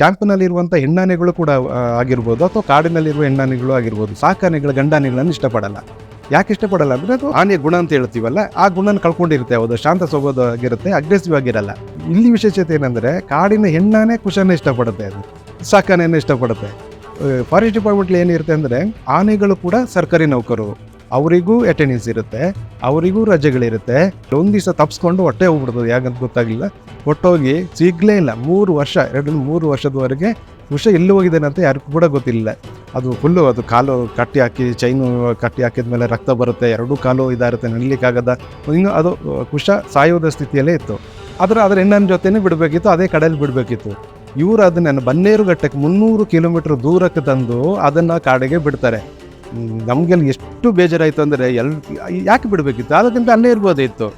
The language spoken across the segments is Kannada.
ಕ್ಯಾಂಪ್ನಲ್ಲಿರುವಂಥ ಹೆಣ್ಣಾನೆಗಳು ಕೂಡ ಆಗಿರ್ಬೋದು ಅಥವಾ ಕಾಡಿನಲ್ಲಿರುವ ಹೆಣ್ಣಾನೆಗಳು ಆಗಿರ್ಬೋದು ಸಾಕಾನೆಗಳ ಗಂಡಾನೆಗಳನ್ನು ಇಷ್ಟಪಡಲ್ಲ. ಯಾಕೆ ಇಷ್ಟಪಡಲ್ಲ ಅಂದರೆ ಅದು ಆನೆಯ ಗುಣ ಅಂತ ಹೇಳ್ತೀವಲ್ಲ, ಆ ಗುಣನ ಕಳ್ಕೊಂಡಿರುತ್ತೆ ಅದು ಶಾಂತ ಸ್ವಭಾವ ಆಗಿರುತ್ತೆ ಅಗ್ರೆಸಿವ್ ಆಗಿರಲ್ಲ. ಇಲ್ಲಿ ವಿಶೇಷತೆ ಏನಂದರೆ ಕಾಡಿನ ಹೆಣ್ಣಾನೆ ಕುಶನ ಇಷ್ಟಪಡುತ್ತೆ ಅದು ಸಾಕಾನೆಯನ್ನು ಇಷ್ಟಪಡುತ್ತೆ. ಫಾರೆಸ್ಟ್ ಡಿಪಾರ್ಟ್ಮೆಂಟ್ಲಿ ಏನಿರುತ್ತೆ ಅಂದರೆ ಆನೆಗಳು ಕೂಡ ಸರ್ಕಾರಿ ನೌಕರು. ಅವರಿಗೂ ಅಟೆಂಡೆನ್ಸ್ ಇರುತ್ತೆ, ಅವರಿಗೂ ರಜೆಗಳಿರುತ್ತೆ. ಒಂದು ದಿವಸ ತಪ್ಪಿಸ್ಕೊಂಡು ಹೊಟ್ಟೆ ಹೋಗ್ಬಿಡ್ತದೆ, ಯಾಕಂತ ಗೊತ್ತಾಗಲಿಲ್ಲ. ಹೊಟ್ಟೋಗಿ ಸಿಗಲೇ ಇಲ್ಲ, ಮೂರು ವರ್ಷ, ಎರಡು ಮೂರು ವರ್ಷದವರೆಗೆ ಉಷ ಎಲ್ಲಿ ಹೋಗಿದ್ದಾನೆ ಅಂತ ಯಾರಿಗೂ ಕೂಡ ಗೊತ್ತಿಲ್ಲ. ಅದು ಫುಲ್ಲು ಅದು ಕಾಲು ಕಟ್ಟಿ ಹಾಕಿ ಚೈನು ಕಟ್ಟಿ ಹಾಕಿದ ಮೇಲೆ ರಕ್ತ ಬರುತ್ತೆ, ಎರಡೂ ಕಾಲು ಇದಾಗುತ್ತೆ, ನಿಲ್ಲಿಕ್ಕಾಗದ. ಇನ್ನು ಅದು ಕುಶ ಸಾಯೋದ ಸ್ಥಿತಿಯಲ್ಲೇ ಇತ್ತು. ಆದರೆ ಅದರ ಹೆಣ್ಣನ ಜೊತೆನೇ ಬಿಡಬೇಕಿತ್ತು, ಅದೇ ಕಡೆಯಲ್ಲಿ ಬಿಡಬೇಕಿತ್ತು. ಇವರು ಅದನ್ನು ಬನ್ನೇರುಘಟ್ಟಕ್ಕೆ ಮುನ್ನೂರು ಕಿಲೋಮೀಟರ್ ದೂರಕ್ಕೆ ತಂದು ಅದನ್ನು ಕಾಡಿಗೆ ಬಿಡ್ತಾರೆ. ನಮಗೆಲ್ಲ ಎಷ್ಟು ಬೇಜಾರಾಯಿತು ಅಂದರೆ ಎಲ್ ಯಾಕೆ ಬಿಡಬೇಕಿತ್ತು? ಅದಕ್ಕಿಂತ ಅಲ್ಲೇ ಇರ್ಬೋದಿತ್ತು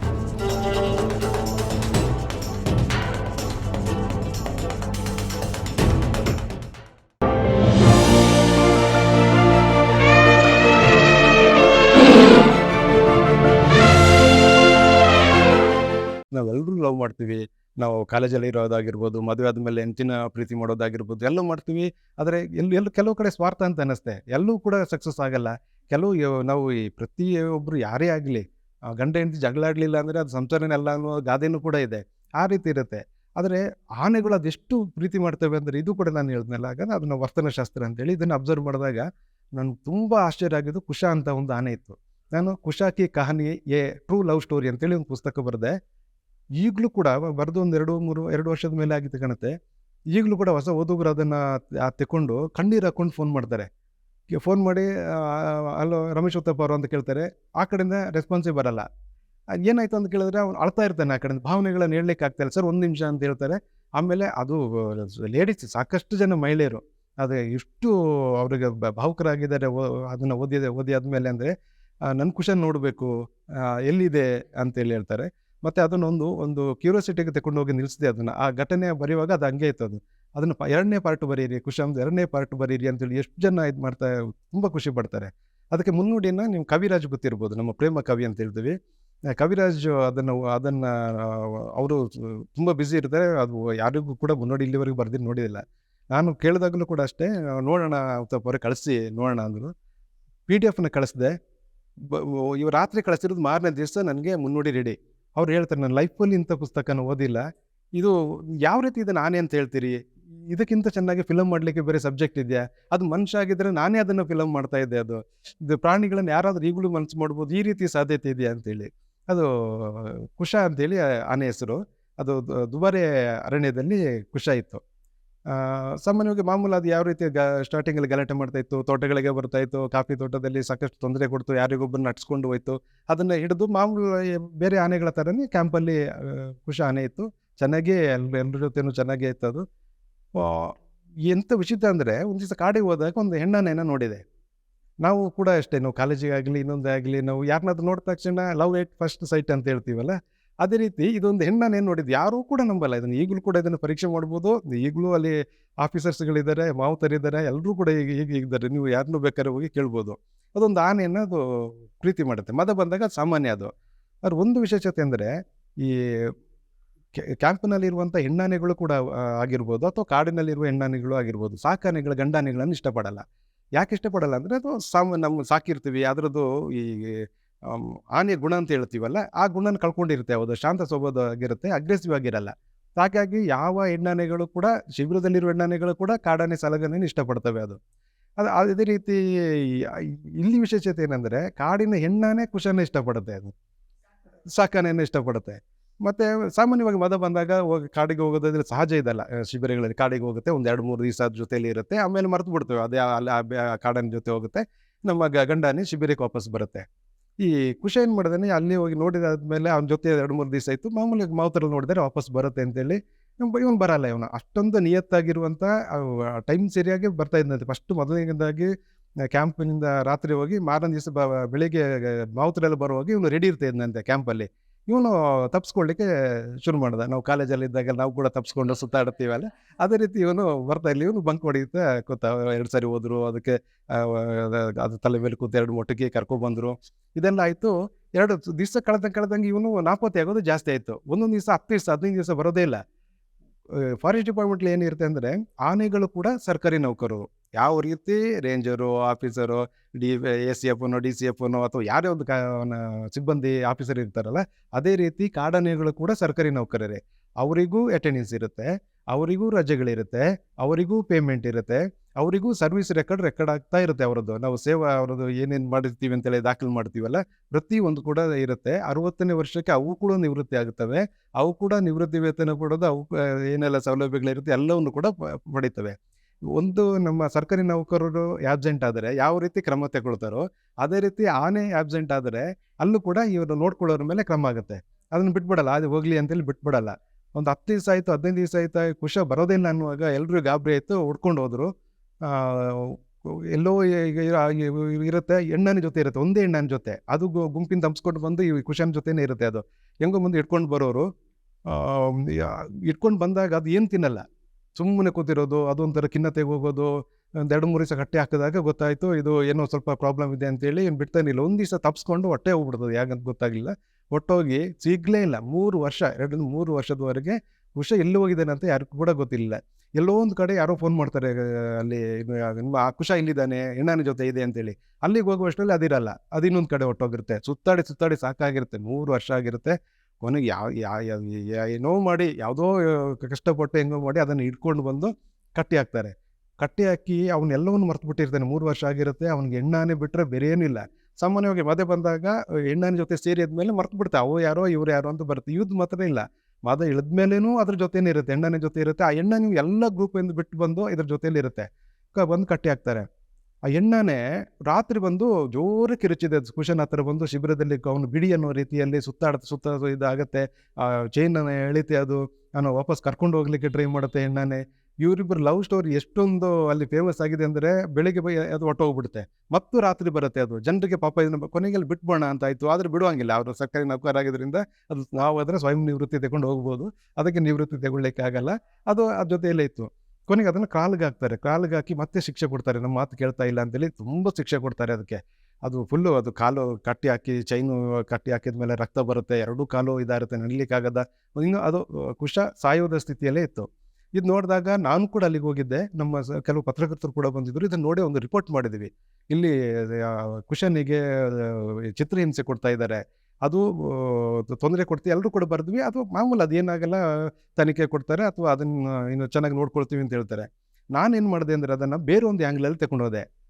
ನಾವೆಲ್ಲರೂ ಲವ್ ಮಾಡ್ತೀವಿ. ನಾವು ಕಾಲೇಜಲ್ಲಿ ಇರೋದಾಗಿರ್ಬೋದು, ಮದುವೆ ಆದಮೇಲೆ ಹೆಂಚಿನ ಪ್ರೀತಿ ಮಾಡೋದಾಗಿರ್ಬೋದು, ಎಲ್ಲೂ ಮಾಡ್ತೀವಿ. ಆದರೆ ಎಲ್ಲಿ, ಎಲ್ಲೂ ಕೆಲವು ಕಡೆ ಸ್ವಾರ್ಥ ಅಂತ ಅನ್ನಿಸ್ತೆ. ಎಲ್ಲೂ ಕೂಡ ಸಕ್ಸಸ್ ಆಗಲ್ಲ. ಕೆಲವು ನಾವು ಈ ಪ್ರತಿಯೊಬ್ಬರು ಯಾರೇ ಆಗಲಿ ಗಂಡ ಹೆಂಡತಿ ಜಗಳ ಆಡಲಿಲ್ಲ ಅಂದರೆ ಅದು ಸಂಸಾರನೆಲ್ಲ ಅನ್ನೋ ಗಾದೆನೂ ಕೂಡ ಇದೆ. ಆ ರೀತಿ ಇರುತ್ತೆ. ಆದರೆ ಆನೆಗಳು ಅದೆಷ್ಟು ಪ್ರೀತಿ ಮಾಡ್ತವೆ ಅಂದರೆ ಇದು ಕೂಡ ನಾನು ಹೇಳಿದ್ನಲ್ಲ. ಆಗ ಅದನ್ನು ವರ್ತನಶಾಸ್ತ್ರ ಅಂತೇಳಿ ಇದನ್ನು ಅಬ್ಸರ್ವ್ ಮಾಡಿದಾಗ ನನಗೆ ತುಂಬ ಆಶ್ಚರ್ಯ ಆಗಿದ್ದು ಕುಶ ಅಂತ ಒಂದು ಆನೆ ಇತ್ತು. ನಾನು Kusha Ki Kahani a, true love story ಅಂತೇಳಿ ಒಂದು ಪುಸ್ತಕ ಬರೆದೆ. ಈಗಲೂ ಕೂಡ ಬರೆದು ಒಂದು ಎರಡು, ಮೂರು, ಎರಡು ವರ್ಷದ ಮೇಲೆ ಆಗಿತ್ತು ಕಾಣುತ್ತೆ. ಈಗಲೂ ಕೂಡ ಹೊಸ ಓದುಗರು ಅದನ್ನು ತೆಕೊಂಡು ಕಣ್ಣೀರು ಹಾಕೊಂಡು ಫೋನ್ ಮಾಡ್ತಾರೆ. ಫೋನ್ ಮಾಡಿ ಅಲ್ಲೋ ರಮೇಶ್ ಉತ್ತಪ್ಪ ಅವರು ಅಂತ ಕೇಳ್ತಾರೆ. ಆ ಕಡೆಯಿಂದ ರೆಸ್ಪಾನ್ಸೇ ಬರಲ್ಲ. ಏನಾಯ್ತು ಅಂತ ಕೇಳಿದ್ರೆ ಅವ್ನು ಅಳ್ತಾ ಇರ್ತಾನೆ ಆ ಕಡೆಯಿಂದ. ಭಾವನೆಗಳನ್ನ ಹೇಳಲಿಕ್ಕೆ ಇಲ್ಲ ಸರ್, ಒಂದು ನಿಮಿಷ ಅಂತ ಹೇಳ್ತಾರೆ. ಆಮೇಲೆ ಅದು ಲೇಡೀಸ್ ಸಾಕಷ್ಟು ಜನ ಮಹಿಳೆಯರು. ಅದು ಇಷ್ಟು ಅವರಿಗೆ ಭಾವುಕರಾಗಿದ್ದಾರೆ. ಅದನ್ನು ಓದಿದೆ, ಓದಿ ಆದಮೇಲೆ ಅಂದರೆ ನನ್ನ ಕುಶನ್ ನೋಡಬೇಕು. ಎಲ್ಲಿದೆ? ಅಂತೇಳಿ ಹೇಳ್ತಾರೆ. ಮತ್ತು ಅದನ್ನೊಂದು ಒಂದು ಕ್ಯೂರಿಯಾಸಿಟಿಗೆ ತಗೊಂಡು ಹೋಗಿ ನಿಲ್ಲಿಸಿದೆ ಅದನ್ನು. ಆ ಘಟನೆ ಬರೆಯುವಾಗ ಅದು ಹಂಗೆ ಇತ್ತು ಅದು. ಅದನ್ನು ಎರಡನೇ ಪಾರ್ಟ್ ಬರೀರಿ ಕುಶಾಮ್ದು ಎರಡನೇ ಪಾರ್ಟ್ ಬರೀರಿ ಅಂತೇಳಿ ಎಷ್ಟು ಜನ ಇದು ಮಾಡ್ತಾ ತುಂಬ ಖುಷಿ ಪಡ್ತಾರೆ. ಅದಕ್ಕೆ ಮುನ್ನುಡಿನ ನೀವು ಕವಿರಾಜ್ ಗೊತ್ತಿರ್ಬೋದು, ನಮ್ಮ ಪ್ರೇಮ ಕವಿ ಅಂತ ಹೇಳ್ತೀವಿ. ಕವಿರಾಜ್ ಅದನ್ನು ಅದನ್ನು ಅವರು ತುಂಬ ಬ್ಯುಸಿ ಇರ್ತಾರೆ. ಅದು ಯಾರಿಗೂ ಕೂಡ ಮುನ್ನೋಡಿ ಇಲ್ಲಿವರೆಗೂ ಬರ್ದಿದ್ದು ನೋಡಿದಿಲ್ಲ. ನಾನು ಕೇಳಿದಾಗಲೂ ಕೂಡ ಅಷ್ಟೇ, ನೋಡೋಣ ಅವರೇ ಕಳಿಸಿ, ನೋಡೋಣ ಅಂದರು. ಪಿ ಡಿ ಎಫ್ನ ಕಳಿಸಿದೆ. ಇವ್ ರಾತ್ರಿ ಕಳಿಸಿರೋದು ಮಾರನೇ ದಿವಸ ನನಗೆ ಮುನ್ನುಡಿ ರೆಡಿ ಅವ್ರು ಹೇಳ್ತಾರೆ, ನನ್ನ ಲೈಫಲ್ಲಿ ಇಂಥ ಪುಸ್ತಕನ ಓದಿಲ್ಲ. ಇದು ಯಾವ ರೀತಿ ಇದೆ ನಾನೇ ಅಂತ ಹೇಳ್ತೀರಿ? ಇದಕ್ಕಿಂತ ಚೆನ್ನಾಗಿ ಫಿಲಮ್ ಮಾಡಲಿಕ್ಕೆ ಬೇರೆ ಸಬ್ಜೆಕ್ಟ್ ಇದೆಯಾ? ಅದು ಮನುಷ್ಯ ಆಗಿದ್ರೆ ನಾನೇ ಅದನ್ನು ಫಿಲಮ್ ಮಾಡ್ತಾ ಇದ್ದೆ ಅದು. ಇದು ಪ್ರಾಣಿಗಳನ್ನು ಯಾರಾದರೂ ಈಗಲೂ ಮನಸ್ಸು ಮಾಡ್ಬೋದು, ಈ ರೀತಿ ಸಾಧ್ಯತೆ ಇದೆಯಾ? ಅಂತೇಳಿ. ಅದು ಕುಶ ಅಂತೇಳಿ ಆನೆ ಹೆಸರು. ಅದು ದುಬಾರೆ ಅರಣ್ಯದಲ್ಲಿ ಕುಶ ಇತ್ತು. ಸಾಮಾನ್ಯವಾಗಿ ಮಾಮೂಲು ಅದು ಯಾವ ರೀತಿ ಗ ಸ್ಟಾರ್ಟಿಂಗಲ್ಲಿ ಗಲಾಟೆ ಮಾಡ್ತಾ ಇತ್ತು, ತೋಟಗಳಿಗೆ ಬರ್ತಾ ಇತ್ತು, ಕಾಫಿ ತೋಟದಲ್ಲಿ ಸಾಕಷ್ಟು ತೊಂದರೆ ಕೊಡ್ತು, ಯಾರಿಗೊಬ್ಬರು ನಡ್ಸ್ಕೊಂಡು ಹೋಯ್ತು, ಅದನ್ನು ಹಿಡಿದು ಮಾಮೂಲು ಬೇರೆ ಆನೆಗಳ ಥರನೇ ಕ್ಯಾಂಪಲ್ಲಿ ಖುಷಿ ಆನೆ ಇತ್ತು, ಚೆನ್ನಾಗಿ ಎಲ್ರ ಎಲ್ಲರ ಜೊತೆನೂ ಚೆನ್ನಾಗೇ ಇತ್ತು ಅದು. ಎಂಥ ವಿಚಿತ್ರ ಅಂದರೆ ಒಂದು ದಿವಸ ಕಾಡಿಗೆ ಹೋದಾಗ ಒಂದು ಹೆಣ್ಣಾನೆನ ನೋಡಿದೆ. ನಾವು ಕೂಡ ಅಷ್ಟೇ, ನಾವು ಕಾಲೇಜಿಗೆ ಆಗಲಿ ಇನ್ನೊಂದೇ ಆಗಲಿ ನಾವು ಯಾರನ್ನಾದ್ರೂ ನೋಡಿದ ತಕ್ಷಣ ಲವ್ ಏಟ್ ಫಸ್ಟ್ ಸೈಟ್ ಅಂತ ಹೇಳ್ತೀವಲ್ಲ ಅದೇ ರೀತಿ ಇದೊಂದು ಹೆಣ್ಣಾನೆ ನೋಡಿದ್ದು ಯಾರೂ ಕೂಡ ನಂಬಲ್ಲ. ಇದನ್ನು ಈಗಲೂ ಕೂಡ ಇದನ್ನು ಪರೀಕ್ಷೆ ಮಾಡ್ಬೋದು. ಈಗಲೂ ಅಲ್ಲಿ ಆಫೀಸರ್ಸ್ಗಳಿದ್ದಾರೆ, ಮಾವುತರಿದ್ದಾರೆ ಎಲ್ಲರೂ ಕೂಡ ಈಗ ಈಗ ಇದ್ದಾರೆ. ನೀವು ಯಾರನ್ನೂ ಬೇಕಾದ್ರೆ ಹೋಗಿ ಕೇಳ್ಬೋದು. ಅದೊಂದು ಆನೆಯನ್ನು ಅದು ಪ್ರೀತಿ ಮಾಡುತ್ತೆ. ಮದ ಬಂದಾಗ ಅದು ಸಾಮಾನ್ಯ ಅದು. ಅದ್ರ ಒಂದು ವಿಶೇಷತೆ ಅಂದರೆ ಈ ಕ್ಯಾಂಪ್ನಲ್ಲಿರುವಂಥ ಹೆಣ್ಣಾನೆಗಳು ಕೂಡ ಆಗಿರ್ಬೋದು ಅಥವಾ ಕಾಡಿನಲ್ಲಿರುವ ಹೆಣ್ಣಾನೆಗಳು ಆಗಿರ್ಬೋದು. ಸಾಕಾನೆಗಳ, ಗಂಡಾನೆಗಳನ್ನು ಇಷ್ಟಪಡಲ್ಲ. ಯಾಕೆ ಇಷ್ಟಪಡಲ್ಲ ಅಂದರೆ ಅದು ಸಾಮ ನಮ್ಮ ಸಾಕಿರ್ತೀವಿ. ಅದರದ್ದು ಈ ಆನೆಯ ಗುಣ ಅಂತ ಹೇಳ್ತೀವಲ್ಲ, ಆ ಗುಣನ ಕಳ್ಕೊಂಡಿರುತ್ತೆ. ಅದು ಶಾಂತ ಸ್ವಭಾವ ಆಗಿರುತ್ತೆ ಅಗ್ರೆಸಿವ್ ಆಗಿರಲ್ಲ. ಹಾಗಾಗಿ ಯಾವ ಹೆಣ್ಣಾನೆಗಳು ಕೂಡ, ಶಿಬಿರದಲ್ಲಿರುವ ಹೆಣ್ಣಾನೆಗಳು ಕೂಡ ಕಾಡಾನೆ ಸಲಗನೇ ಇಷ್ಟಪಡ್ತವೆ ಅದು. ಅದು, ಅದೇ ರೀತಿ ಇಲ್ಲಿ ವಿಶೇಷತೆ ಏನಂದರೆ, ಕಾಡಿನ ಹೆಣ್ಣಾನೆ ಕುಶನ ಇಷ್ಟಪಡುತ್ತೆ ಅದು. ಸಾಕಾನೆಯನ್ನು ಇಷ್ಟಪಡುತ್ತೆ. ಮತ್ತು ಸಾಮಾನ್ಯವಾಗಿ ಮದ ಬಂದಾಗ ಹೋಗಿ, ಕಾಡಿಗೆ ಹೋಗೋದಂದ್ರೆ ಸಹಜ ಇದಲ್ಲ. ಶಿಬಿರಗಳಲ್ಲಿ ಕಾಡಿಗೆ ಹೋಗುತ್ತೆ, ಒಂದು ಎರಡು ಮೂರು ದಿವಸ ಜೊತೆಯಲ್ಲಿ ಇರುತ್ತೆ, ಆಮೇಲೆ ಮರೆತು ಬಿಡ್ತೇವೆ ಅದೇ ಅಲ್ಲಿ ಕಾಡನ ಜೊತೆ ಹೋಗುತ್ತೆ. ನಮ್ಮ ಗಂಡಾನೆ ಶಿಬಿರಕ್ಕೆ ವಾಪಸ್ ಬರುತ್ತೆ. ಈ ಖುಷಿ ಏನು ಮಾಡಿದಾನೆ, ಅಲ್ಲಿ ಹೋಗಿ ನೋಡಿದಾದ್ಮೇಲೆ ಅವನ ಜೊತೆ ಎರಡು ಮೂರು ದಿವಸ ಆಯಿತು. ಮಾಮೂಲಿ ಮಾವುತರಲ್ಲಿ ನೋಡಿದರೆ ವಾಪಸ್ ಬರುತ್ತೆ ಅಂತೇಳಿ ಇವನು ಬರಲ್ಲ ಇವನು. ಅಷ್ಟೊಂದು ನಿಯತ್ತಾಗಿರುವಂಥ ಟೈಮ್ ಸರಿಯಾಗಿ ಬರ್ತಾ ಇದ್ದಂತೆ ಫಸ್ಟ್ ಮೊದಲನೇದಾಗಿ ಕ್ಯಾಂಪಿನಿಂದ ರಾತ್ರಿ ಹೋಗಿ ಮಾರನೇ ದಿವಸ ಬ, ಬೆಳಿಗ್ಗೆ ಮಾವುತರೆಲ್ಲ ಬರುವಾಗ ಇವನು ರೆಡಿ ಇರ್ತಾ ಇದ್ದಂತೆ ಕ್ಯಾಂಪಲ್ಲಿ. ಇವನು ತಪ್ಪಿಸ್ಕೊಳ್ಳಿಕ್ಕೆ ಶುರು ಮಾಡಿದೆ. ನಾವು ಕಾಲೇಜಲ್ಲಿ ಇದ್ದಾಗ ನಾವು ಕೂಡ ತಪ್ಪಿಸ್ಕೊಂಡು ಸುತ್ತಾಡ್ತೀವಲ್ಲ ಅದೇ ರೀತಿ ಇವನು ಬರ್ತಾ ಇಲ್ಲಿ ಇವನು ಬಂಕ್ ಹೊಡಿಯುತ್ತಾ ಕೂತ, ಎರಡು ಸಾರಿ ಹೋದರು. ಅದಕ್ಕೆ ಅದು ತಲೆ ಮೇಲೆ ಕೂತು ಎರಡು ಮೊಟ್ಟಿಗೆ ಕರ್ಕೊಬಂದರು ಇದೆಲ್ಲ ಆಯಿತು. ಎರಡು ದಿವಸ ಕಳೆದಂಗೆ ಕಳೆದಂಗೆ ಇವನು ನಾಪತ್ತೆ ಆಗೋದು ಜಾಸ್ತಿ ಆಯಿತು. ಒಂದೊಂದು ದಿವಸ ಹತ್ತು ದಿವಸ, ಹದಿನೈದು ದಿವಸ ಬರೋದೇ ಇಲ್ಲ. ಫಾರೆಸ್ಟ್ ಡಿಪಾರ್ಟ್ಮೆಂಟ್‌ಲಿ ಏನಿರುತ್ತೆ ಅಂದರೆ, ಆನೆಗಳು ಕೂಡ ಸರ್ಕಾರಿ ನೌಕರರು. ಯಾವ ರೀತಿ ರೇಂಜರು, ಆಫೀಸರು, ಡಿ ಎ.ಸಿ.ಎಫ್‌ನೋ, ಡಿ.ಸಿ.ಎಫ್‌ನೋ ಅಥವಾ ಯಾರೇ ಒಂದು ಕಾ ಸಿಬ್ಬಂದಿ ಆಫೀಸರ್ ಇರ್ತಾರಲ್ಲ, ಅದೇ ರೀತಿ ಕಾಡಾನೆಗಳು ಕೂಡ ಸರ್ಕಾರಿ ನೌಕರರೇ. ಅವರಿಗೂ ಅಟೆಂಡೆನ್ಸ್ ಇರುತ್ತೆ, ಅವರಿಗೂ ರಜೆಗಳಿರುತ್ತೆ, ಅವರಿಗೂ ಪೇಮೆಂಟ್ ಇರುತ್ತೆ, ಅವರಿಗೂ ಸರ್ವಿಸ್ ರೆಕಾರ್ಡ್ ರೆಕಾರ್ಡ್ ಆಗ್ತಾ ಇರುತ್ತೆ ಅವರದ್ದು. ನಾವು ಸೇವಾ ಅವರದ್ದು ಏನೇನು ಮಾಡಿರ್ತೀವಿ ಅಂತೇಳಿ ದಾಖಲು ಮಾಡ್ತೀವಲ್ಲ, ಪ್ರತಿ ಒಂದು ಕೂಡ ಇರುತ್ತೆ. 60ನೇ ವರ್ಷಕ್ಕೆ ಅವು ಕೂಡ ನಿವೃತ್ತಿ ಆಗುತ್ತವೆ. ಅವು ಕೂಡ ನಿವೃತ್ತಿ ವೇತನ ಕೊಡೋದು ಅವು ಏನೆಲ್ಲ ಸೌಲಭ್ಯಗಳಿರುತ್ತೆ ಎಲ್ಲವನ್ನು ಕೂಡ ಪಡೀತವೆ. ಒಂದು ನಮ್ಮ ಸರ್ಕಾರಿ ನೌಕರರು ಆಬ್ಸೆಂಟ್ ಆದರೆ ಯಾವ ರೀತಿ ಕ್ರಮ ತಗೊಳ್ತಾರೋ, ಅದೇ ರೀತಿ ಆನೆ ಆಬ್ಸೆಂಟ್ ಆದರೆ ಅಲ್ಲೂ ಕೂಡ ಇವರು ನೋಡ್ಕೊಳ್ಳೋರ ಮೇಲೆ ಕ್ರಮ ಆಗುತ್ತೆ. ಅದನ್ನು ಬಿಟ್ಬಿಡಲ್ಲ. ಅದು ಹೋಗ್ಲಿ ಅಂತೇಳಿ ಬಿಟ್ಬಿಡಲ್ಲ. ಒಂದು 10 ದಿವಸ ಆಯಿತು ಹದಿನೈದು ದಿವಸ ಆಯ್ತು, ಕುಶ ಬರೋದಿಲ್ಲ ಅನ್ನುವಾಗ ಎಲ್ಲರೂ ಗಾಬರಿ ಆಯಿತು ಹುಡ್ಕೊಂಡು ಹೋದ್ರು. ಎಲ್ಲೋ ಇರುತ್ತೆ ಎಣ್ಣನ ಜೊತೆ ಇರುತ್ತೆ. ಒಂದೇ ಎಣ್ಣನ ಜೊತೆ. ಅದು ಗುಂಪಿನ ತಂಪಿಸ್ಕೊಂಡು ಬಂದು ಈ ಕುಶನ ಜೊತೆನೇ ಇರುತ್ತೆ ಅದು. ಹೆಂಗೋ ಮುಂದೆ ಇಟ್ಕೊಂಡು ಬರೋರು. ಇಟ್ಕೊಂಡು ಬಂದಾಗ ಅದು ಏನು ತಿನ್ನಲ್ಲ. ಸುಮ್ಮನೆ ಕೂತಿರೋದು, ಅದೊಂಥರ ಖಿನ್ನತೆಗೆ ಹೋಗೋದು. ಒಂದು 2, 3 ದಿವಸ ಕಟ್ಟೆ ಹಾಕಿದಾಗ ಗೊತ್ತಾಯಿತು ಇದು ಏನೋ ಸ್ವಲ್ಪ ಪ್ರಾಬ್ಲಮ್ ಇದೆ ಅಂತೇಳಿ ಬಿಡ್ತಾನೆ ಇಲ್ಲ. ಒಂದು ದಿವಸ ತಪ್ಪಿಸ್ಕೊಂಡು ಹೊಟ್ಟೆ ಹೋಗ್ಬಿಡ್ತದೆ ಯಾಕಂತ ಗೊತ್ತಾಗಲಿಲ್ಲ ಒಟ್ಟೋಗಿ ಸಿಗಲೇ ಇಲ್ಲ. ಮೂರು ವರ್ಷ 2, 3 ವರ್ಷದವರೆಗೆ ಕುಶ ಎಲ್ಲಿ ಹೋಗಿದ್ದಾನೆ ಅಂತ ಯಾರಿಗೂ ಕೂಡ ಗೊತ್ತಿಲ್ಲ. ಎಲ್ಲೋ ಒಂದು ಕಡೆ ಯಾರೋ ಫೋನ್ ಮಾಡ್ತಾರೆ ಅಲ್ಲಿ ನಿಮ್ಮ ಕುಶ ಇಲ್ಲಿದ್ದಾನೆ, ಹೆಣ್ಣನ ಜೊತೆ ಇದೆ ಅಂತೇಳಿ. ಅಲ್ಲಿಗೆ ಹೋಗುವಷ್ಟರಲ್ಲಿ ಅದಿರಲ್ಲ. ಅದು ಇನ್ನೊಂದು ಕಡೆ ಹೊಟ್ಟೋಗಿರುತ್ತೆ ಸುತ್ತಾಡಿ, ಸುತ್ತಾಡಿ ಸಾಕಾಗಿರುತ್ತೆ. ಮೂರು ವರ್ಷ ಆಗಿರುತ್ತೆ. ಕೊನೆಗೆ ಯಾವ ಏನೋ ಮಾಡಿ, ಯಾವುದೋ ಕಷ್ಟಪಟ್ಟು ಹೆಂಗೋ ಮಾಡಿ ಅದನ್ನು ಇಟ್ಕೊಂಡು ಬಂದು ಕಟ್ಟಿ ಹಾಕ್ತಾರೆ. ಕಟ್ಟಿ ಹಾಕಿ ಅವನ್ನೆಲ್ಲವನ್ನು ಮರ್ತು ಬಿಟ್ಟಿರ್ತಾನೆ. ಮೂರು ವರ್ಷ ಆಗಿರುತ್ತೆ. ಅವ್ನಿಗೆ ಹೆಣ್ಣಾನೆ ಬಿಟ್ಟರೆ ಬೇರೆ ಏನಿಲ್ಲ. ಸಾಮಾನ್ಯವಾಗಿ ಮದೆ ಬಂದಾಗ ಎಣ್ಣಾನ ಜೊತೆ ಸೇರಿ ಮೇಲೆ ಮರ್ತು ಬಿಡ್ತಾ ಅವು ಯಾರೋ, ಇವ್ರು ಯಾರೋ ಅಂತ ಬರುತ್ತೆ. ಇವ್ದು ಮಾತ್ರ ಇಲ್ಲ. ವಧ ಇಳಿದ್ಮೇಲೇನೂ ಅದ್ರ ಜೊತೆನೇ ಇರುತ್ತೆ. ಹೆಣ್ಣಾನೆ ಜೊತೆ ಇರುತ್ತೆ. ಆ ಹೆಣ್ಣಾನೆ ಎಲ್ಲ ಗ್ರೂಪಿಂದ ಬಿಟ್ಟು ಬಂದು ಇದ್ರ ಜೊತೆಯಲ್ಲಿ ಇರುತ್ತೆ. ಬಂದು ಕಟ್ಟಿ ಹಾಕ್ತಾರೆ. ಆ ಎಣ್ಣನೇ ರಾತ್ರಿ ಬಂದು ಜೋರು ಕಿರುಚಿದೆ. ಕುಶನ್ ಹತ್ರ ಬಂದು ಶಿಬಿರದಲ್ಲಿ ಅವನು ಬಿಡಿ ಅನ್ನೋ ರೀತಿಯಲ್ಲಿ ಸುತ್ತಾಡ ಸುತ್ತ ಇದಾಗತ್ತೆ ಆ ಚೈನನ್ನ ಎಳಿತೆ ಅದು. ನಾನು ವಾಪಸ್ ಕರ್ಕೊಂಡು ಹೋಗ್ಲಿಕ್ಕೆ ಟ್ರೈ ಮಾಡುತ್ತೆ ಹೆಣ್ಣಾನೆ. ಇವರಿಬ್ಬರು ಲವ್ ಸ್ಟೋರಿ ಎಷ್ಟೊಂದು ಅಲ್ಲಿ ಫೇಮಸ್ ಆಗಿದೆ ಅಂದರೆ ಬೆಳಿಗ್ಗೆ ಬೈ ಅದು ಹೊಟ್ಟೋಗ್ಬಿಡುತ್ತೆ ಮತ್ತು ರಾತ್ರಿ ಬರುತ್ತೆ ಅದು. ಜನರಿಗೆ ಪಾಪ ಇದನ್ನ ಕೊನೆಗೆ ಬಿಟ್ಬೋಣ ಅಂತ ಆಯಿತು ಆದರೆ ಬಿಡುವಂಗಿಲ್ಲ. ಅವರು ಸರ್ಕಾರಿ ನೌಕರ ಆಗಿದ್ದರಿಂದ ಅದು ನಾವು ಅದರ ಸ್ವಯಂ ನಿವೃತ್ತಿ ತಗೊಂಡು ಹೋಗ್ಬೋದು. ಅದಕ್ಕೆ ನಿವೃತ್ತಿ ತಗೊಳ್ಳಿಕ್ಕೆ ಆಗಲ್ಲ. ಅದು ಅದ್ರ ಜೊತೆಯಲ್ಲೇ ಇತ್ತು. ಕೊನೆಗೆ ಅದನ್ನು ಕಾಲಿಗೆ ಹಾಕ್ತಾರೆ. ಕಾಲಿಗೆ ಹಾಕಿ ಮತ್ತೆ ಶಿಕ್ಷೆ ಕೊಡ್ತಾರೆ. ನಮ್ಮ ಮಾತು ಕೇಳ್ತಾ ಇಲ್ಲ ಅಂತೇಳಿ ತುಂಬ ಶಿಕ್ಷೆ ಕೊಡ್ತಾರೆ ಅದಕ್ಕೆ. ಅದು ಫುಲ್ಲು ಅದು ಕಾಲು ಕಟ್ಟಿ ಹಾಕಿ ಚೈನು ಕಟ್ಟಿ ಹಾಕಿದ ಮೇಲೆ ರಕ್ತ ಬರುತ್ತೆ. ಎರಡೂ ಕಾಲು ಇದಾಗುತ್ತೆ. ನಡಿಲಿಕ್ಕಾಗದ. ಇನ್ನು ಅದು ಕುಶ ಸಾಯೋದ ಸ್ಥಿತಿಯಲ್ಲೇ ಇತ್ತು. ಇದು ನೋಡಿದಾಗ ನಾನು ಕೂಡ ಅಲ್ಲಿಗೆ ಹೋಗಿದ್ದೆ. ನಮ್ಮ ಕೆಲವು ಪತ್ರಕರ್ತರು ಕೂಡ ಬಂದಿದ್ದರು ಇದನ್ನು ನೋಡಿ ಒಂದು ರಿಪೋರ್ಟ್ ಮಾಡಿದ್ವಿ. ಇಲ್ಲಿ ಕುಶನಿಗೆ ಚಿತ್ರಹಿಂಸೆ ಕೊಡ್ತಾ ಇದ್ದಾರೆ. ಅದು ತೊಂದರೆ ಕೊಡ್ತೀವಿ ಎಲ್ಲರೂ ಕೂಡ ಬರೆದ್ವಿ. ಅದು ಮಾಮೂಲು ಅದೇನಾಗಲ್ಲ ತನಿಖೆ ಕೊಡ್ತಾರೆ ಅಥವಾ ಅದನ್ನು ಇನ್ನು ಚೆನ್ನಾಗಿ ನೋಡ್ಕೊಳ್ತೀವಿ ಅಂತ ಹೇಳ್ತಾರೆ. ನಾನೇನು ಮಾಡಿದೆ ಅಂದರೆ ಅದನ್ನು ಬೇರೆ ಒಂದು ಆ್ಯಂಗ್ಲಲ್ಲಿ ತಗೊಂಡು ಹೋದೆ.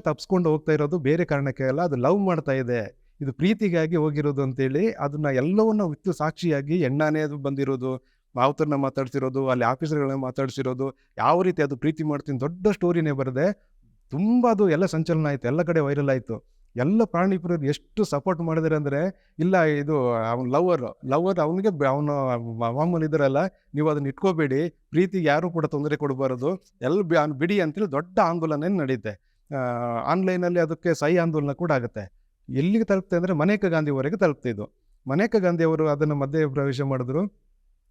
ತಪ್ಸ್ಕೊಂಡು ಹೋಗ್ತಾ ಇರೋದು ಬೇರೆ ಕಾರಣಕ್ಕೆ ಅಲ್ಲ. ಅದು ಲವ್ ಮಾಡ್ತಾ ಇದೆ. ಇದು ಪ್ರೀತಿಗಾಗಿ ಹೋಗಿರೋದು ಅಂತೇಳಿ ಅದನ್ನು ಎಲ್ಲವನ್ನ ವಿತ್ತು ಸಾಕ್ಷಿಯಾಗಿ ಎಣ್ಣಾನೇ ಅದು ಬಂದಿರೋದು, ಮಾವುತರನ್ನ ಮಾತಾಡ್ಸಿರೋದು, ಅಲ್ಲಿ ಆಫೀಸರ್‌ಗಳನ್ನ ಮಾತಾಡ್ಸಿರೋದು, ಯಾವ ರೀತಿ ಅದು ಪ್ರೀತಿ ಮಾಡ್ತೀನಿ ದೊಡ್ಡ ಸ್ಟೋರಿನೇ ಬರದೆ ತುಂಬ ಅದು ಎಲ್ಲ ಸಂಚಲನ ಆಯಿತು ಎಲ್ಲ ಕಡೆ ವೈರಲ್ ಆಯ್ತು. ಎಲ್ಲ ಪ್ರಾಣಿ ಪ್ರಿಯರು ಎಷ್ಟು ಸಪೋರ್ಟ್ ಮಾಡಿದ್ದಾರೆ ಅಂದರೆ, ಇಲ್ಲ ಇದು ಅವ್ನ ಲವರ್ ಲವರ್ ಅವನಿಗೆ ಅವನು ಮಾಮೂಲಿ ಇದ್ದಾರಲ್ಲ, ನೀವು ಅದನ್ನ ಇಟ್ಕೋಬೇಡಿ. ಪ್ರೀತಿಗೆ ಯಾರೂ ಕೂಡ ತೊಂದರೆ ಕೊಡಬಾರದು. ಎಲ್ಲ ಅವ್ನು ಬಿಡಿ ಅಂತೇಳಿ ದೊಡ್ಡ ಆಂದೋಲನ ನಡೆಯುತ್ತೆ. ಆನ್‌ಲೈನಲ್ಲಿ ಅದಕ್ಕೆ ಸಹಿ ಆಂದೋಲನ ಕೂಡ ಆಗುತ್ತೆ. ಎಲ್ಲಿಗೆ ತಲುಪ್ತೆ ಅಂದರೆ ಮನೇಕ ಗಾಂಧಿವರೆಗೆ ತಲುಪ್ತಿದ್ದು ಮನೇಕ ಮನೇಕಾ ಗಾಂಧಿ ಅವರು ಅದನ್ನ ಮಧ್ಯ ಪ್ರವೇಶ ಮಾಡಿದ್ರು.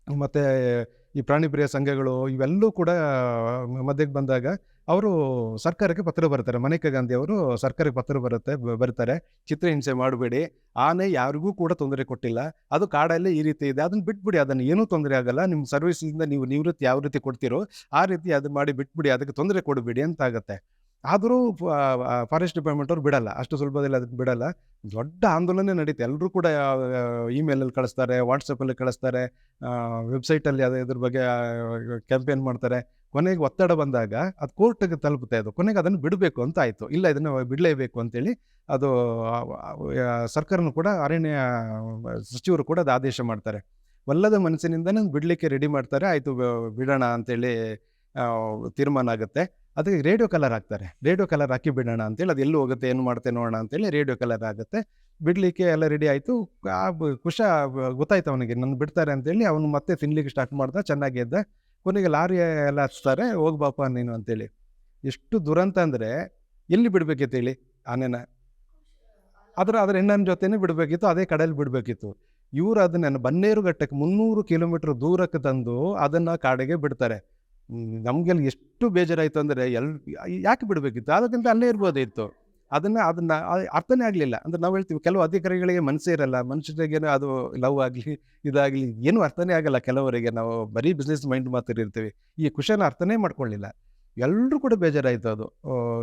ಮತ್ತೆ ಈ ಪ್ರಾಣಿ ಪ್ರಿಯ ಸಂಘಗಳು ಇವೆಲ್ಲೂ ಕೂಡ ಮಧ್ಯಕ್ಕೆ ಬಂದಾಗ ಅವರು ಸರ್ಕಾರಕ್ಕೆ ಪತ್ರ ಬರ್ತಾರೆ ಮನೇಕಾ ಗಾಂಧಿ ಅವರು ಸರ್ಕಾರಕ್ಕೆ ಪತ್ರ ಬರುತ್ತೆ ಬರ್ತಾರೆ ಚಿತ್ರಹಿಂಸೆ ಮಾಡಬೇಡಿ. ಆನೆ ಯಾರಿಗೂ ಕೂಡ ತೊಂದರೆ ಕೊಟ್ಟಿಲ್ಲ. ಅದು ಕಾಡಲ್ಲಿ ಈ ರೀತಿ ಇದೆ. ಅದನ್ನು ಬಿಟ್ಬಿಡಿ. ಅದನ್ನು ಏನೂ ತೊಂದರೆ ಆಗಲ್ಲ. ನಿಮ್ಮ ಸರ್ವಿಸಿಂದ ನೀವು ನಿವೃತ್ತಿ ಯಾವ ರೀತಿ ಕೊಡ್ತೀರೋ ಆ ರೀತಿ ಅದು ಮಾಡಿ ಬಿಟ್ಬಿಡಿ. ಅದಕ್ಕೆ ತೊಂದರೆ ಕೊಡಬೇಡಿ ಅಂತ ಆಗುತ್ತೆ. ಆದರೂ ಫಾರೆಸ್ಟ್ ಡಿಪಾರ್ಟ್ಮೆಂಟ್ ಅವ್ರು ಬಿಡಲ್ಲ. ಅಷ್ಟು ಸುಲಭದಲ್ಲಿ ಅದಕ್ಕೆ ಬಿಡಲ್ಲ. ದೊಡ್ಡ ಆಂದೋಲನ ನಡೀತು. ಎಲ್ಲರೂ ಕೂಡ ಇಮೇಲಲ್ಲಿ ಕಳಿಸ್ತಾರೆ, ವಾಟ್ಸಪ್ಪಲ್ಲಿ ಕಳಿಸ್ತಾರೆ, ವೆಬ್‌ಸೈಟಲ್ಲಿ ಅದು ಇದ್ರ ಬಗ್ಗೆ ಕ್ಯಾಂಪೇನ್ ಮಾಡ್ತಾರೆ. ಕೊನೆಗೆ ಒತ್ತಡ ಬಂದಾಗ ಅದು ಕೋರ್ಟಿಗೆ ತಲುಪುತ್ತೆ ಅದು. ಕೊನೆಗೆ ಅದನ್ನು ಬಿಡಬೇಕು ಅಂತ ಆಯಿತು ಇಲ್ಲ ಇದನ್ನು ಬಿಡಲೇಬೇಕು ಅಂತೇಳಿ ಅದು ಸರ್ಕಾರನೂ ಕೂಡ ಅರಣ್ಯ ಸಚಿವರು ಕೂಡ ಅದು ಆದೇಶ ಮಾಡ್ತಾರೆ. ಒಲ್ಲದ ಮನಸ್ಸಿನಿಂದನೇ ಬಿಡಲಿಕ್ಕೆ ರೆಡಿ ಮಾಡ್ತಾರೆ. ಆಯಿತು ಬಿಡೋಣ ಅಂತೇಳಿ ತೀರ್ಮಾನ ಆಗುತ್ತೆ. ಅದಕ್ಕೆ ರೇಡಿಯೋ ಕಲರ್ ಹಾಕ್ತಾರೆ. ರೇಡಿಯೋ ಕಲರ್ ಹಾಕಿ ಬಿಡೋಣ ಅಂತೇಳಿ ಅದು ಎಲ್ಲಿ ಹೋಗುತ್ತೆ, ಏನು ಮಾಡುತ್ತೆ ನೋಡೋಣ ಅಂತೇಳಿ ರೇಡಿಯೋ ಕಲರ್ ಆಗುತ್ತೆ. ಬಿಡಲಿಕ್ಕೆ ಎಲ್ಲ ರೆಡಿ ಆಯಿತು ಆ ಕುಶ ಗೊತ್ತಾಯ್ತು ಅವನಿಗೆ ನನ್ನ ಬಿಡ್ತಾರೆ ಅಂತೇಳಿ ಅವನು ಮತ್ತೆ ತಿನ್ಲಿಕ್ಕೆ ಸ್ಟಾರ್ಟ್ ಮಾಡ್ದ. ಚೆನ್ನಾಗೆ ಇದ್ದೆ ಕೊನೆಗೆ ಲಾರಿ ಎಲ್ಲ ಹಚ್ತಾರೆ. ಹೋಗ್ ಬಾಪ್ಪ ನೀನು ಅಂತೇಳಿ. ಎಷ್ಟು ದುರಂತ ಅಂದರೆ ಎಲ್ಲಿ ಬಿಡ್ಬೇಕಿತ್ತು ಹೇಳಿ ಆನೆನ? ಅದರ ಅದರ ಹೆಣ್ಣನ ಜೊತೆನೇ ಬಿಡಬೇಕಿತ್ತು ಅದೇ ಕಡೆಯಲ್ಲಿ ಬಿಡಬೇಕಿತ್ತು ಇವ್ರು ಅದನ್ನ ಬನ್ನೇರುಘಟ್ಟಕ್ಕೆ 300 ಕಿಲೋಮೀಟರ್ ದೂರಕ್ಕೆ ತಂದು ಅದನ್ನು ಕಾಡಿಗೆ ಬಿಡ್ತಾರೆ. ನಮ್ಗೆಲ್ಲ ಎಷ್ಟು ಬೇಜಾರಾಯಿತು ಅಂದರೆ ಎಲ್, ಯಾಕೆ ಬಿಡಬೇಕಿತ್ತು? ಅದಕ್ಕಿಂತ ಅಲ್ಲೇ ಇರ್ಬೋದಿತ್ತು. ಅದನ್ನು ಅದನ್ನು ಅರ್ಥನೇ ಆಗಲಿಲ್ಲ. ಅಂದ್ರೆ ನಾವು ಹೇಳ್ತೀವಿ, ಕೆಲವು ಅಧಿಕಾರಿಗಳಿಗೆ ಮನಸ್ಸೇ ಇರಲ್ಲ. ಮನುಷ್ಯರಿಗೇನು ಅದು ಲವ್ ಆಗಲಿ, ಇದಾಗಲಿ, ಏನು ಅರ್ಥನೇ ಆಗಲ್ಲ. ಕೆಲವರಿಗೆ ನಾವು ಬರೀ ಬಿಸ್ನೆಸ್ ಮೈಂಡ್ ಮಾತ್ರ ಇರ್ತೀವಿ. ಈ ಖುಷಿನ ಅರ್ಥನೇ ಮಾಡ್ಕೊಳ್ಳಿಲ್ಲ ಎಲ್ಲರೂ ಕೂಡ ಬೇಜಾರಾಯಿತು ಅದು.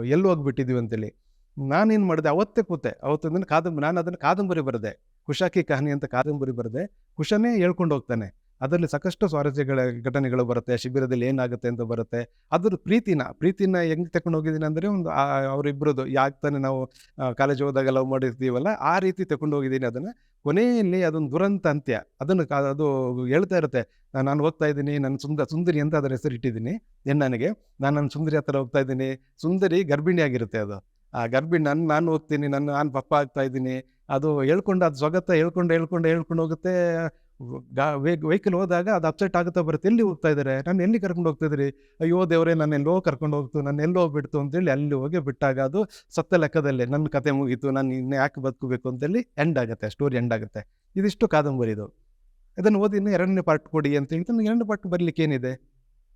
ಎಲ್ಲಿ ಹೋಗ್ಬಿಟ್ಟಿದ್ವಿ ಅಂತೇಳಿ. ನಾನೇನು ಮಾಡಿದೆ? ಅವತ್ತೇ ಕೂತೆ. ಅವತ್ತಿಂದ ಕಾದಂಬರಿ, ನಾನು ಅದನ್ನು ಕಾದಂಬರಿ ಬರೆದೆ. ಖುಷಾಕಿ ಕಹಾನಿ ಅಂತ ಕಾದಂಬರಿ ಬರೆದೆ. ಖುಷನೇ ಹೇಳ್ಕೊಂಡು ಹೋಗ್ತಾನೆ. ಅದರಲ್ಲಿ ಸಾಕಷ್ಟು ಸ್ವಾರಸ್ಯಗಳ ಘಟನೆಗಳು ಬರುತ್ತೆ, ಶಿಬಿರದಲ್ಲಿ ಏನಾಗುತ್ತೆ ಅಂತ ಬರುತ್ತೆ. ಅದ್ರ ಪ್ರೀತಿನ ಪ್ರೀತಿನ ಹೆಂಗೆ ತಕೊಂಡು ಹೋಗಿದ್ದೀನಿ ಅಂದರೆ ಒಂದು ಅವರಿಬ್ಬರದು ಯಾಕೆ ತಾನೇ ನಾವು ಕಾಲೇಜ್ ಹೋದಾಗ ಲವ್ ಮಾಡಿರ್ತೀವಲ್ಲ, ಆ ರೀತಿ ತಗೊಂಡು ಹೋಗಿದ್ದೀನಿ ಅದನ್ನು. ಕೊನೆಯಲ್ಲಿ ಅದೊಂದು ದುರಂತ ಅಂತ್ಯ. ಅದನ್ನು ಅದು ಹೇಳ್ತಾ ಇರುತ್ತೆ. ನಾನು ಹೋಗ್ತಾ ಇದ್ದೀನಿ ನನ್ನ ಸುಂದ, ಸುಂದರಿ ಅಂತ ಅದರ ಹೆಸರು ಇಟ್ಟಿದ್ದೀನಿ ನನಗೆ ನಾನು ನನ್ನ ಸುಂದರಿ ಹತ್ರ ಹೋಗ್ತಾ ಇದ್ದೀನಿ. ಸುಂದರಿ ಗರ್ಭಿಣಿ ಆಗಿರುತ್ತೆ ಅದು. ಆ ಗರ್ಭಿಣಿ, ನಾನು ನಾನು ಹೋಗ್ತೀನಿ ನನ್ನ ನಾನು ಪಪ್ಪ ಆಗ್ತಾ ಇದ್ದೀನಿ. ಅದು ಹೇಳ್ಕೊಂಡು, ಅದು ಸ್ವಗತ ಹೇಳ್ಕೊಂಡು ಹೇಳ್ಕೊಂಡು ಹೇಳ್ಕೊಂಡು ಹೋಗುತ್ತೆ. ವೆಹಿಕಲ್ ಹೋದಾಗ ಅದು ಅಪ್ಸೆಟ್ ಆಗುತ್ತಾ ಬರುತ್ತೆ. ಎಲ್ಲಿ ಹೋಗ್ತಾ ಇದ್ದಾರೆ? ನಾನು ಎಲ್ಲಿ ಕರ್ಕೊಂಡು ಹೋಗ್ತಾ ಅಯ್ಯೋ ದೇವರೇ, ನಾನು ಎಲ್ಲೋ ಕರ್ಕೊಂಡು ಹೋಗ್ತು, ನಾನು ಎಲ್ಲೋ ಹೋಗ್ಬಿಡ್ತು ಅಂತೇಳಿ ಅಲ್ಲಿ ಹೋಗಿ ಬಿಟ್ಟಾಗ ಅದು ಸತ್ತ ಲೆಕ್ಕದಲ್ಲೇ ನನ್ನ ಕತೆ ಮುಗೀತು, ನಾನು ಇನ್ನು ಯಾಕೆ ಬದುಕಬೇಕು ಅಂತೇಳಿ ಎಂಡ್ ಆಗುತ್ತೆ ಸ್ಟೋರಿ ಎಂಡ್ ಆಗುತ್ತೆ. ಇದಿಷ್ಟು ಕಾದಂಬರಿ ಇದು. ಇದನ್ನು ಓದಿ ಇನ್ನು ಎರಡನೇ ಪಾರ್ಟ್ ಕೊಡಿ ಅಂತ ಹೇಳಿ ನನಗೆ ಎರಡನೇ ಪಾರ್ಟ್ ಬರಲಿಕ್ಕೆ ಏನಿದೆ?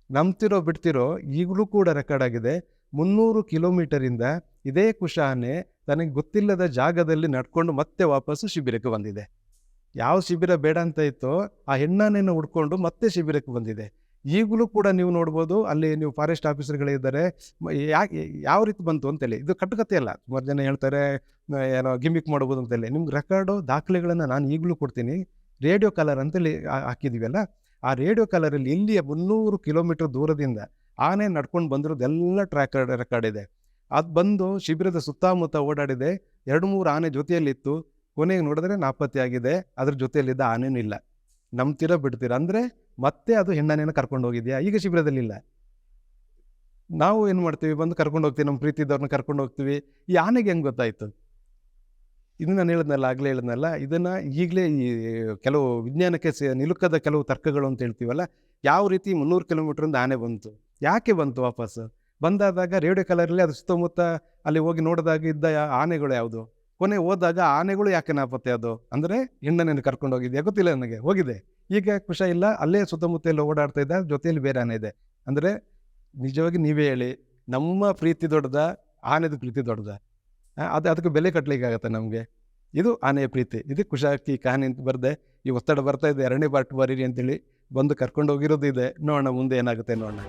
ನಂಬ್ತಿರೋ ಬಿಡ್ತಿರೋ ಈಗಲೂ ಕೂಡ ರೆಕಾರ್ಡ್ ಆಗಿದೆ. ಮುನ್ನೂರು ಕಿಲೋಮೀಟರಿಂದ ಇದೇ ಕುಶಾನೆ ತನಗೆ ಗೊತ್ತಿಲ್ಲದ ಜಾಗದಲ್ಲಿ ನಡ್ಕೊಂಡು ಮತ್ತೆ ವಾಪಸ್ಸು ಶಿಬಿರಕ್ಕೆ ಬಂದಿದೆ. ಯಾವ ಶಿಬಿರ ಬೇಡ ಅಂತ ಇತ್ತು ಆ ಹೆಣ್ಣನ್ನು ಹುಡ್ಕೊಂಡು ಮತ್ತೆ ಶಿಬಿರಕ್ಕೆ ಬಂದಿದೆ. ಈಗಲೂ ಕೂಡ ನೀವು ನೋಡ್ಬೋದು, ಅಲ್ಲಿ ನೀವು ಫಾರೆಸ್ಟ್ ಆಫೀಸರ್ಗಳಿದ್ದಾರೆ ಯಾಕೆ, ಯಾವ ರೀತಿ ಬಂತು ಅಂತೇಳಿ ಇದು ಕಟ್ಟುಕತೆ ಅಲ್ಲ. ಸುಮಾರು ಜನ ಹೇಳ್ತಾರೆ ಏನೋ ಗಿಮಿಕ್ ಮಾಡ್ಬೋದು ಅಂತೇಳಿ ನಿಮ್ಗೆ ರೆಕಾರ್ಡು, ದಾಖಲೆಗಳನ್ನು ನಾನು ಈಗಲೂ ಕೊಡ್ತೀನಿ. ರೇಡಿಯೋ ಕಲರ್ ಅಂತೇಳಿ ಹಾ- ಹಾಕಿದೀವಲ್ಲ ಆ ರೇಡಿಯೋ ಕಲರಲ್ಲಿ ಇಲ್ಲಿಯ ಮುನ್ನೂರು ಕಿಲೋಮೀಟರ್ ದೂರದಿಂದ ಆನೆ ನಡ್ಕೊಂಡು ಬಂದಿರೋದೆಲ್ಲ ಟ್ರ್ಯಾಕ್ ರೆಕಾರ್ಡ್ ಇದೆ. ಅದು ಬಂದು ಶಿಬಿರದ ಸುತ್ತಮುತ್ತ ಓಡಾಡಿದೆ. ಎರಡು ಮೂರು ಆನೆ ಜೊತೆಯಲ್ಲಿತ್ತು. ಕೊನೆಗೆ ನೋಡಿದ್ರೆ ನಾಪತ್ತೆ ಆಗಿದೆ. ಅದ್ರ ಜೊತೆಯಲ್ಲಿದ್ದ ಆನೆನೂ ಇಲ್ಲ. ನಂಬ್ತೀರ ಬಿಡ್ತೀರ. ಅಂದರೆ ಮತ್ತೆ ಅದು ಹೆಣ್ಣಾನೇನ ಕರ್ಕೊಂಡು ಹೋಗಿದ್ಯಾ? ಈಗ ಶಿಬಿರದಲ್ಲಿ ಇಲ್ಲ. ನಾವು ಏನು ಮಾಡ್ತೀವಿ? ಬಂದು ಕರ್ಕೊಂಡು ಹೋಗ್ತೀವಿ. ನಮ್ಮ ಪ್ರೀತಿ ಇದ್ದವ್ರನ್ನ ಕರ್ಕೊಂಡು ಹೋಗ್ತೀವಿ. ಈ ಆನೆಗೆ ಹೆಂಗೆ ಗೊತ್ತಾಯಿತು? ಇದನ್ನು ನಾನು ಹೇಳಿದ್ನಲ್ಲ, ಆಗಲೇ ಹೇಳಿದ್ನಲ್ಲ, ಇದನ್ನು ಈಗಲೇ ಈ ಕೆಲವು ವಿಜ್ಞಾನಕ್ಕೆ ಸ ನಿಲುಕದ ಕೆಲವು ತರ್ಕಗಳು ಅಂತ ಹೇಳ್ತೀವಲ್ಲ, ಯಾವ ರೀತಿ ಮುನ್ನೂರು ಕಿಲೋಮೀಟ್ರಿಂದ ಆನೆ ಬಂತು? ಯಾಕೆ ಬಂತು ವಾಪಸ್ ಬಂದಾದಾಗ ರೇಡಿಯೋ ಕಲರಲ್ಲಿ ಅದು ಸುತ್ತಮುತ್ತ ಅಲ್ಲಿ ಹೋಗಿ ನೋಡಿದಾಗ ಇದ್ದ ಆನೆಗಳು ಯಾವುದು? ಕೊನೆ ಹೋದಾಗ ಆನೆಗಳು ಯಾಕೆ ನಾಪತ್ತೆ ಅದು? ಅಂದರೆ ಹೆಣ್ಣನೇನು ಕರ್ಕೊಂಡು ಹೋಗಿದ್ಯಾ ಗೊತ್ತಿಲ್ಲ ನನಗೆ. ಹೋಗಿದೆ. ಈಗ ಖುಷ ಇಲ್ಲ. ಅಲ್ಲೇ ಸುತ್ತಮುತ್ತ ಓಡಾಡ್ತಾ ಇದ್ದ, ಜೊತೆಯಲ್ಲಿ ಬೇರೆ ಆನೆ ಇದೆ. ಅಂದರೆ ನಿಜವಾಗಿ ನೀವೇ ಹೇಳಿ, ನಮ್ಮ ಪ್ರೀತಿ ದೊಡ್ಡದ? ಆನೆದು ಪ್ರೀತಿ ದೊಡ್ಡದ? ಅದು, ಅದಕ್ಕೆ ಬೆಲೆ ಕಟ್ಟಲಿಕ್ಕಾಗತ್ತೆ ನಮಗೆ? ಇದು ಆನೆಯ ಪ್ರೀತಿ. ಇದು ಖುಷಾಕಿ ಕಾನೆ ಅಂತ ಬರ್ದೆ, ಈ ಒತ್ತಡ ಬರ್ತಾ ಇದೆ. ಎರಡನೇ ಪಾರ್ಟ್ ಬರೀರಿ ಅಂತೇಳಿ ಬಂದು ಕರ್ಕೊಂಡು ಹೋಗಿರೋದು ಇದೆ. ನೋಡೋಣ ಮುಂದೆ ಏನಾಗುತ್ತೆ ನೋಡೋಣ.